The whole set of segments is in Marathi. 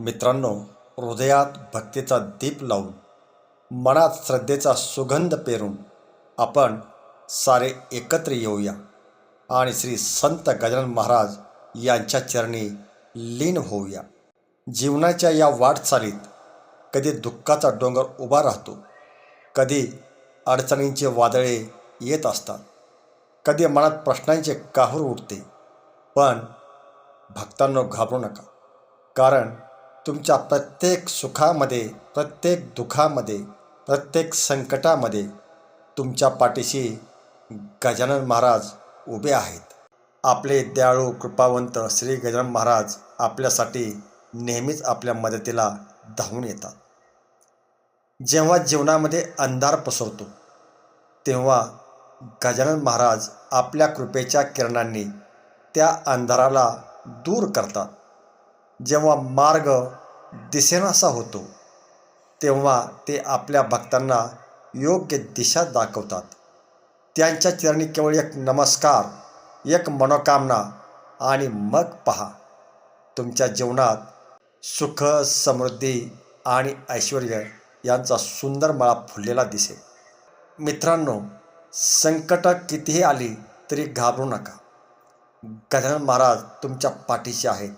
मित्रांनो हृदयात भक्तीचा दीप लावून मनात श्रद्धेचा सुगंध पेरून आपण सारे एकत्र येऊया. आणि श्री संत गजानन महाराज यांच्या चरणी लीन होऊया. जीवनाच्या या वाटचालीत कधी दुःखाचा डोंगर उभा राहतो कधी अडचणींचे वादळे येत असतात कधी मनात प्रश्नांचे काहूर उठते पण भक्तांनो घाबरू नका. कारण तुमच्या प्रत्येक सुखामध्ये प्रत्येक दुःखामध्ये प्रत्येक संकटामध्ये तुमच्या पाठीशी गजानन महाराज उभे आहेत. आपले दयाळू कृपावंत श्री गजानन महाराज आपल्यासाठी नेहमीच आपल्या मदतीला धावून येतात. जेव्हा जीवनामध्ये अंधार पसरतो तेव्हा गजानन महाराज आपल्या कृपेच्या किरणांनी त्या अंधाराला दूर करतात. जेव्हा मार्ग दिसेनासा होतो तेव्हा ते आपल्या भक्तांना योग्य दिशा दाखवतात. त्यांच्या चरणी केवळ एक नमस्कार एक मनोकामना आणि मग पहा. तुमच्या जीवनात सुख समृद्धी आणि ऐश्वर यांचा सुंदर मळा फुललेला दिसेल. मित्रांनो संकट कितीही आली तरी घाबरू नका. गजानन महाराज तुमच्या पाठीशी आहेत.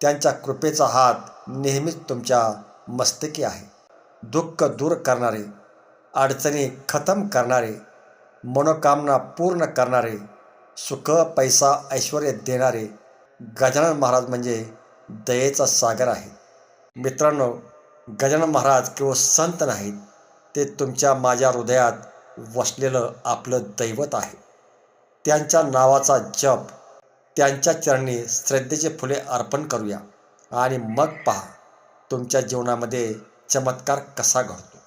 त्यांच्या कृपेचा हात नेहमीच तुमच्या मस्तकी आहे. दुःख दूर करणारे अडचणी खतम करणारे मनोकामना पूर्ण करणारे सुख पैसा ऐश्वर देणारे गजानन महाराज म्हणजे दयेचा सागर आहे मित्रांनो गजानन महाराज केवळ संत नाहीत ते तुमच्या माझ्या हृदयात वसलेलं आपलं दैवत आहे. त्यांच्या नावाचा जप त्यांच्या चरणी श्रद्धेचे फुले अर्पण करूया. आणि मग पहा तुमच्या जीवनामध्ये चमत्कार कसा घडतो?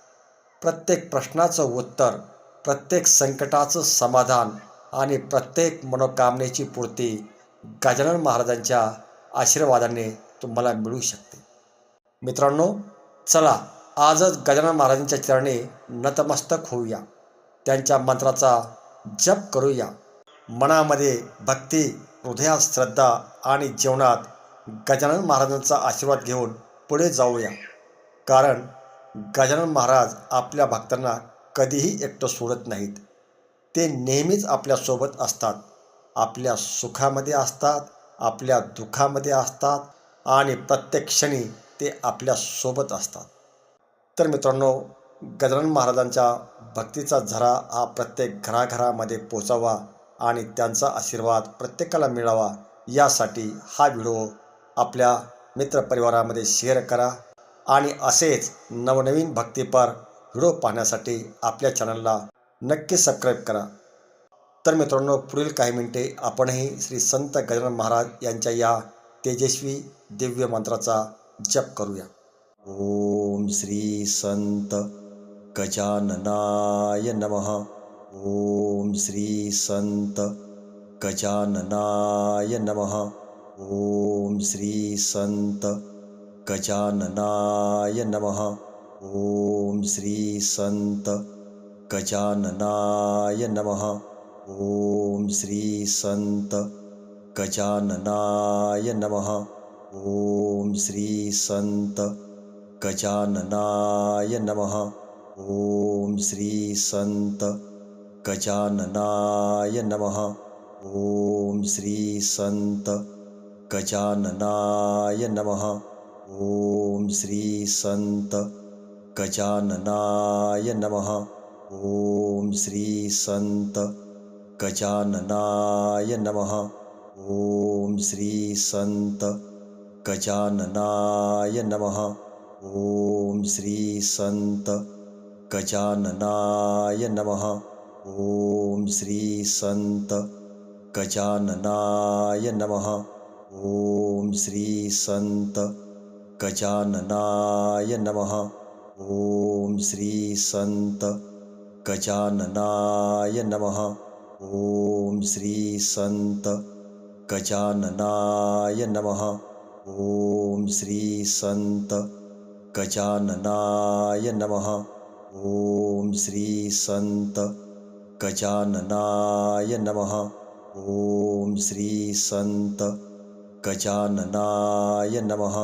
प्रत्येक प्रश्नाचं उत्तर प्रत्येक संकटाचं समाधान आणि प्रत्येक मनोकामनेची पूर्ती गजानन महाराजांच्या आशीर्वादाने तुम्हाला मिळू शकते. मित्रांनो चला आजच गजानन महाराजांच्या चरणी नतमस्तक होऊया. त्यांच्या मंत्राचा जप करूया. मनामध्ये भक्ती हृदयात श्रद्धा आणि जीवनात गजानन महाराजांचा आशीर्वाद घेऊन पुढे जाऊया. कारण गजानन महाराज आपल्या भक्तांना कधीही एकटं सोडत नाहीत. ते नेहमीच आपल्यासोबत असतात. आपल्या सुखामध्ये असतात आपल्या दुःखामध्ये असतात आणि प्रत्येक क्षणी ते आपल्यासोबत असतात. तर मित्रांनो गजानन महाराजांच्या भक्तीचा झरा हा प्रत्येक घराघरामध्ये पोचावा. आणि त्यांचा आशीर्वाद प्रत्येकाला मिळावा. यासाठी हा व्हिडिओ आपल्या मित्रपरिवारामध्ये शेअर करा आणि असेच नवनवीन भक्तीपर व्हिडिओ पाहण्यासाठी आपल्या चॅनलला नक्की सबस्क्राईब करा. तर मित्रांनो पुढील काही मिनिटे आपणही श्री संत गजानन महाराज यांच्या या तेजस्वी दिव्य मंत्राचा जप करूया. ओम श्री संत गजाननाय नमः. ॐ श्रीसन्त गजाननाय नमः। ॐ श्रीसन्त गजाननाय नमः। ॐ ॐसन्त गजाननाय नमः। ॐ श्रीसन्त गजाननाय नमः। ॐ श्री सन्त कचाननाय नमः। ॐ श्री सन्त गजाननाय नमः। ॐ श्री संत गजाननाय नमः। ॐ श्री संत गजाननाय नमः। ॐ श्री संत गजाननाय नमः। ॐ श्री संत गजाननाय नमः। ॐ श्री संत गजाननाय नमः। ॐ श्री सन्त कचाननाय नमः। ॐ श्रीसन्त गजाननाय नमः। ॐ श्रीसन्त गजाननाय नमः। ॐ श्रीसन्त गजाननाय नमः। ॐ श्रीसन्त गजाननाय नमः। ॐ श्रीसन्त गजाननाय नमः। ॐ श्री संत गजाननाय नमः।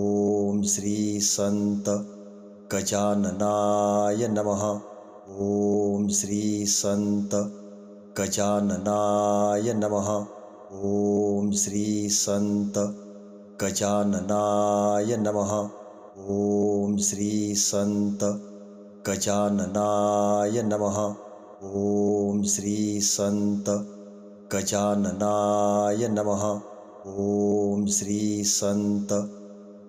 ॐ श्री संत गजाननाय नमः। ॐ श्री संत गजाननाय नमः। ॐ श्री संत गजाननाय नमः। ॐ श्री संत गजाननाय नमः। ॐ श्रीसन्त गजाननाय नमः। ॐ श्रीसन्त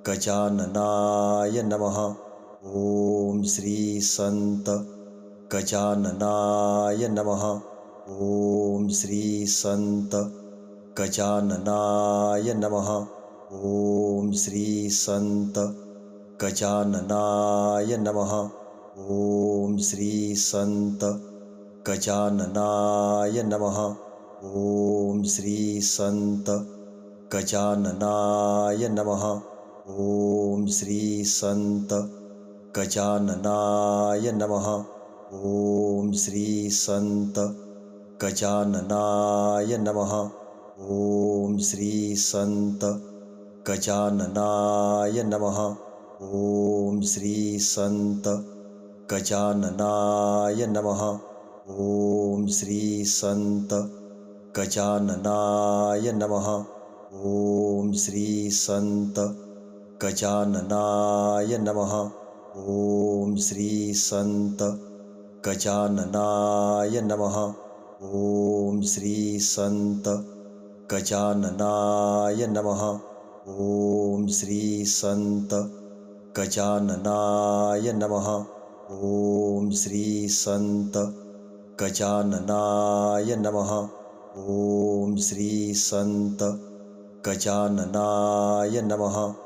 गजाननाय नमः। ॐ सन्त गजाननाय नमः। ॐ श्रीसन्त गजाननाय नमः। ॐ श्री सन्त कचाननाय नमः। ॐ श्री सन्त गजाननाय नमः। ॐ श्री संत गजाननाय नमः। ॐ श्री संत गजाननाय नमः। ॐ श्री संत गजाननाय नमः। ॐ श्री संत गजाननाय नमः। ॐ श्री संत गजाननाय नमः। ॐ श्री सन्त कचाननाय नमः। ॐ श्रीसन्त गजाननाय नमः। ॐ श्रीसन्त गजाननाय नमः। ॐ श्रीसन्त गजाननाय नमः। ॐ श्रीसन्त गजाननाय नमः। ॐ श्री सन्त गजाननाय नमः। ॐ श्रीसन्त गजाननाय नमः।